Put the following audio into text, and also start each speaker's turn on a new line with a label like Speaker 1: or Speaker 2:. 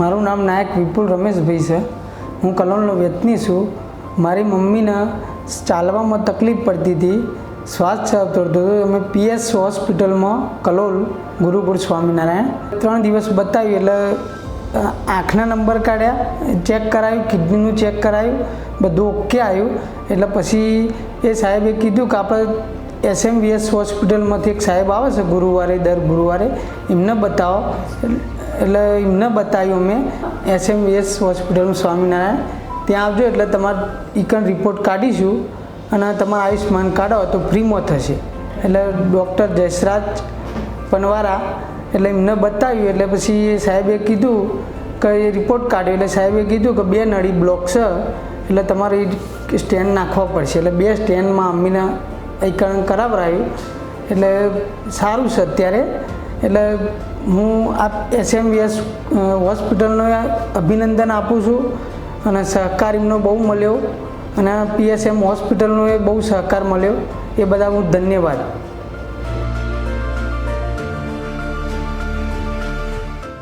Speaker 1: મારું નામ નાયક વિપુલ રમેશભાઈ છે. હું કલોલનો વ્યક્તિ છું. મારી મમ્મીને ચાલવામાં તકલીફ પડતી હતી. શ્વાસ ચડતો હતો. અમે પીએસ હોસ્પિટલમાં કલોલ ગુરુકુળ સ્વામિનારાયણ ત્રણ દિવસ બતાવ્યું એટલે આંખના નંબર કાઢ્યા, ચેક કરાવ્યું કિડનીનું ચેક કરાયું, બધું ઓકે આવ્યું. એટલે પછી એ સાહેબે કીધું કે આપણે એસએમવીએસ હોસ્પિટલમાંથી એક સાહેબ આવે છે ગુરુવારે, દર ગુરુવારે એમને બતાવો. એટલે એમને બતાવ્યું અમે એસએમવીએસ હોસ્પિટલનું સ્વામિનારાયણ. ત્યાં આવજો એટલે તમારે ઇકન રિપોર્ટ કાઢીશું અને તમારે કાર્ડ કાઢો તો ફ્રીમાં થશે. એટલે ડૉક્ટર જયસરાજ પનવારા એટલે એમને બતાવ્યું. એટલે પછી એ સાહેબે કીધું કે એ રિપોર્ટ કાઢ્યો. એટલે સાહેબે કીધું કે બે નળી બ્લોક છે. એટલે તમારે એ સ્ટેન્ડ નાખવા પડશે. એટલે બે સ્ટેન્ડમાં અમીને એકરણ કરાવરાયું. એટલે સારું છે અત્યારે. એટલે હું આ એસએમવીએસ હોસ્પિટલનો અભિનંદન આપું છું અને સહકાર એમનો બહુ મળ્યો અને પીએસએમ હોસ્પિટલનો એ બહુ સહકાર મળ્યો. એ બધા હું ધન્યવાદ.